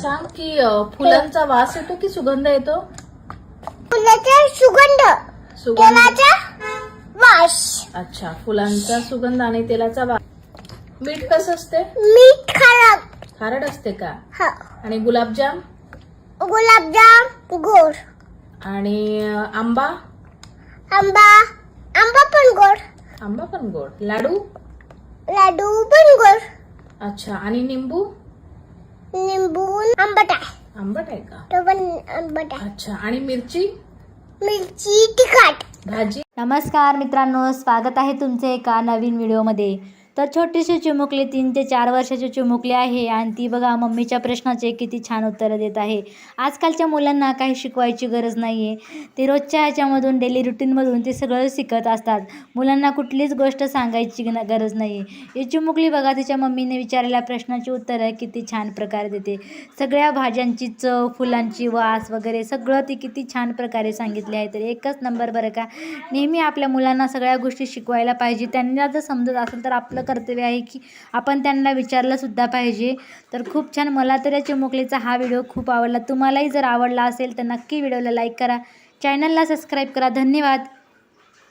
सांग की अ, फुलांचा वास येतो की सुगंध येतो? फुलाचा सुगंध. सुगंध. तेलाचा वास. अच्छा फुलांचा सुगंध आणि तेलाचा वास. मीठ कसं असते? मीठ खराब खारट असते का? हा. आणि गुलाबजाम? गुलाबजाम गोड. आणि अ, आंबा? आंबा. आंबा पण गोड. आंबा पण गोड. लाडू? लाडू पण गोड. अच्छा आणि निंबू? लिंबू आंबट आहे. आंबट आहे का? तो पण आंबट आहे. अच्छा आणि मिरची? मिरची तिखट. भाजी? नमस्कार मित्रांनो स्वागत आहे तुमचे एका नवीन व्हिडिओमध्ये. तर छोटीशी चिमुकली तीन ते चार वर्षाची चिमुकली आहे आणि ती बघा मम्मीच्या प्रश्नाचे किती छान उत्तरं देत आहे. आजकालच्या मुलांना काही शिकवायची गरज नाही आहे ते रोजच्या ह्याच्यामधून डेली रुटीनमधून ते सगळं शिकत असतात. मुलांना कुठलीच गोष्ट सांगायची गरज नाही आहे ही चिमुकली बघा तिच्या मम्मीने विचारलेल्या प्रश्नाची उत्तरं किती छान प्रकारे देते. सगळ्या भाज्यांची चव फुलांची वास वगैरे सगळं ती किती छान प्रकारे सांगितले आहे. तर एकच नंबर बरं का नेहमी आपल्या मुलांना सगळ्या गोष्टी शिकवायला पाहिजे. त्यांना जर समजत असेल तर आपलं कर्तव्य आहे की आपण त्यांना विचारलंसुद्धा पाहिजे. तर खूप छान. मला तर या चिमुकलीचा हा व्हिडिओ खूप आवडला. तुम्हालाही जर आवडला असेल तर नक्की व्हिडिओला लाईक करा. चॅनलला सबस्क्राईब करा. धन्यवाद.